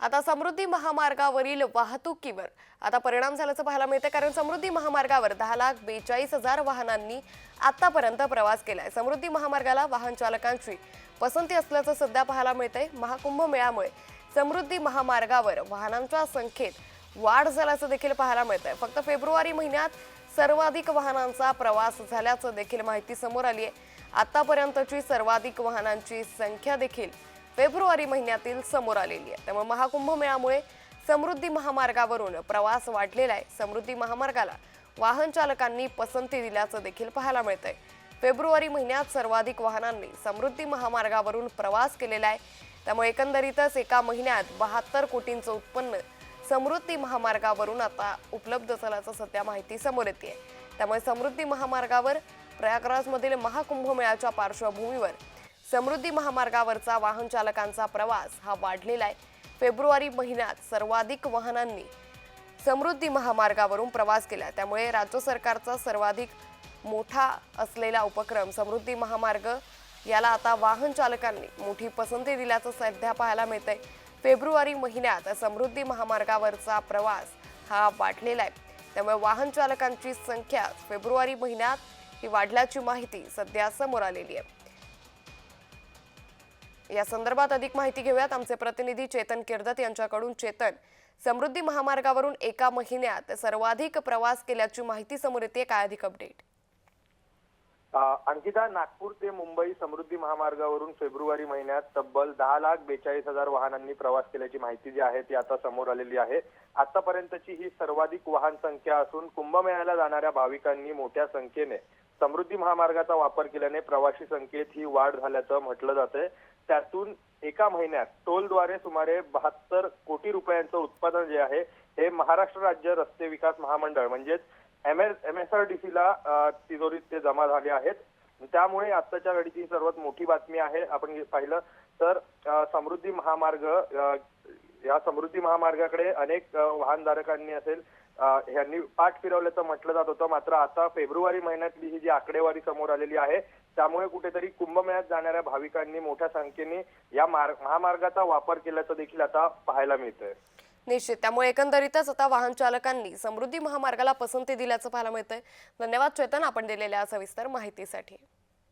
आता समृद्धी महामार्गावरील वाहतुकीवर. आता परिणाम झाल्याचं पाहायला मिळतं कारण समृद्धी महामार्गावर दहा लाख बेचाळीस हजार वाहनांनी आतापर्यंत प्रवास केलाय. समृद्धी महामार्गाला वाहन चालकांची पसंती असल्याचं सध्या पाहायला मिळतंय. महाकुंभ मेळ्यामुळे समृद्धी महामार्गावर वाहनांच्या संख्येत वाढ झाल्याचं देखील पाहायला मिळतंय. फक्त फेब्रुवारी महिन्यात सर्वाधिक वाहनांचा प्रवास झाल्याचं देखील माहिती समोर आली आहे आतापर्यंतची सर्वाधिक वाहनांची संख्या देखील फेब्रुवारी महिन्यातील समोर आलेली आहे. त्यामुळे महाकुंभमेळामुळे समृद्धी महामार्गावरून प्रवास वाढलेला आहे. समृद्धी महामार्गाला वाहन चालकांनी पसंती दिल्याचं देखील पाहायला मिळतंय. फेब्रुवारी महिन्यात सर्वाधिक वाहनांनी समृद्धी महामार्गावरून प्रवास केलेला आहे. त्यामुळे एकंदरीतच एका महिन्यात बहात्तर कोटींचं उत्पन्न समृद्धी महामार्गावरून आता उपलब्ध झाल्याचं सध्या माहिती समोर येते त्यामुळे समृद्धी महामार्गावर प्रयागराजमधील महाकुंभमेळ्याच्या पार्श्वभूमीवर समृद्धी महामार्गावरचा वाहन चालकांचा प्रवास हा वाढलेला आहे फेब्रुवारी महिन्यात सर्वाधिक वाहनांनी समृद्धी महामार्गावरून प्रवास केला. त्यामुळे राज्य सरकारचा सर्वाधिक मोठा असलेला उपक्रम समृद्धी महामार्ग याला आता वाहन चालकांनी मोठी पसंती दिल्याचं सध्या पाहायला मिळतंय. फेब्रुवारी महिन्यात समृद्धी महामार्गावरचा प्रवास हा वाढलेला आहे त्यामुळे वाहन चालकांची संख्या फेब्रुवारी महिन्यात ही वाढल्याची माहिती सध्या समोर आलेली आहे. या संदर्भात अधिक माहिती घेऊयात. आमचे प्रतिनिधी चेतन किर्दत यांच्याकडून चेतन. समृद्धी महामार्गावरून एका महिन्यात सर्वाधिक प्रवास केल्याची माहिती समोर येते. काय अधिक अपडेट अंकिता नागपूर ते मुंबई समृद्धी महामार्गावरून फेब्रुवारी महिन्यात तब्बल दहा लाख बेचाळीस हजार वाहनांनी प्रवास केल्याची माहिती जी आहे ती आता समोर आलेली आहे. आतापर्यंतची ही सर्वाधिक वाहन संख्या असून कुंभमेळ्याला जाणाऱ्या भाविकांनी मोठ्या संख्येने समृद्धी महामार्गाचा वापर केल्याने प्रवासी संख्येत ही वाढ झाल्याचं म्हटलं जातंय. त्यातून एका महिन्यात टोलद्वारे सुमारे बहात्तर कोटी रुपयांचं उत्पादन जे आहे हे महाराष्ट्र राज्य रस्ते विकास महामंडळ म्हणजेच M S M S R D सीला तिजोरीत ते जमा झाले आहेत. त्यामुळे आत्ताच्या घडीची सर्वात मोठी बातमी आहे आपण पाहिलं तर समृद्धी महामार्ग या समृद्धी महामार्गाकडे अनेक वाहनधारकांनी असेल ह्यांनी यांनी पाठ फिरवल्याचं म्हटलं जात होतं. मात्र आता फेब्रुवारी महिन्यातली ही जी आकडेवारी समोर आलेली आहे त्यामुळे कुठेतरी कुंभमेळ्यात जाणाऱ्या भाविकांनी मोठ्या संख्येने या महामार्गाचा वापर केल्याचं देखील आता पाहायला मिळतंय. निश्चित. त्यामुळे एकंदरीतच आता वाहन चालकांनी समृद्धी महामार्गाला पसंती दिल्याचं पाहायला मिळतंय. धन्यवाद चेतन आपण दिलेल्या सविस्तर माहितीसाठी.